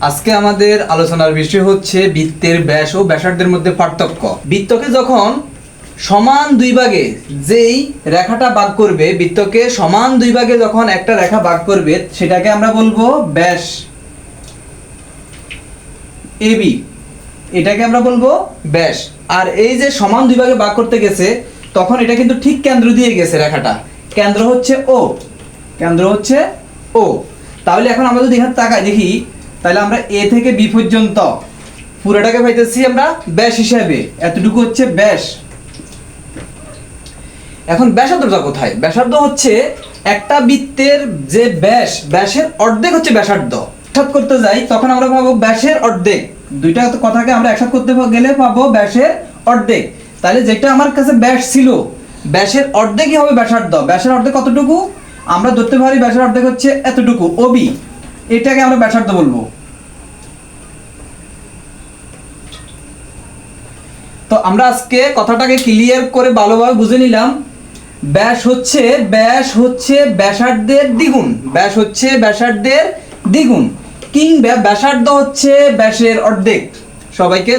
আজকে আমাদের আলোচনার বিষয় হচ্ছে বৃত্তের ব্যাস ও ব্যাসার্ধের মধ্যে পার্থক্য। বৃত্তকে যখন সমান দুই ভাগে যেই রেখাটা ভাগ করবে, বৃত্তকে সমান দুই ভাগে যখন একটা রেখা ভাগ করবে, সেটাকে আমরা বলব ব্যাস। এবি এটাকে আমরা বলব ব্যাস। আর এই যে সমান দুই ভাগে ভাগ করতে গেছে, তখন এটা কিন্তু ঠিক কেন্দ্র দিয়ে গেছে রেখাটা। কেন্দ্র হচ্ছে ও। কেন্দ্র হচ্ছে ও। তাহলে এখন আমরা যদি এখানে তাকাই, দেখি, তাহলে আমরা এ থেকে বি পর্যন্ত পুরোটাকে পাইতেছি আমরা ব্যাস হিসাবে। এতটুকু হচ্ছে ব্যাস। এখন ব্যাসার্ধটা কোথায়? ব্যাসার্ধ হচ্ছে একটা বৃত্তের যে ব্যাস, ব্যাসের অর্ধেক হচ্ছে ব্যাসার্ধ। একসাথ করতে যাই, তখন আমরা পাবো ব্যাসের অর্ধেক। দুইটা কথাকে আমরা একসাথ করতে গেলে পাবো ব্যাসের অর্ধেক। তাহলে যেটা আমার কাছে ব্যাস ছিল, ব্যাসের অর্ধেকই হবে ব্যাসার্ধ। ব্যাসের অর্ধেক কতটুকু? আমরা ধরতে পারি ব্যাসের অর্ধেক হচ্ছে এতটুকু। ওবি, এটাকে আমরা ব্যাসার্ধ বলব। তো আমরা আজকে কথাটাকে ক্লিয়ার করে ভালোভাবে বুঝে নিলাম। ব্যাস হচ্ছে ব্যাস হচ্ছে ব্যাসার্ধের দ্বিগুণ। ব্যাস হচ্ছে ব্যাসার্ধের দ্বিগুণ। কিংবা ব্যাসার্ধ হচ্ছে ব্যাসের অর্ধেক। সবাইকে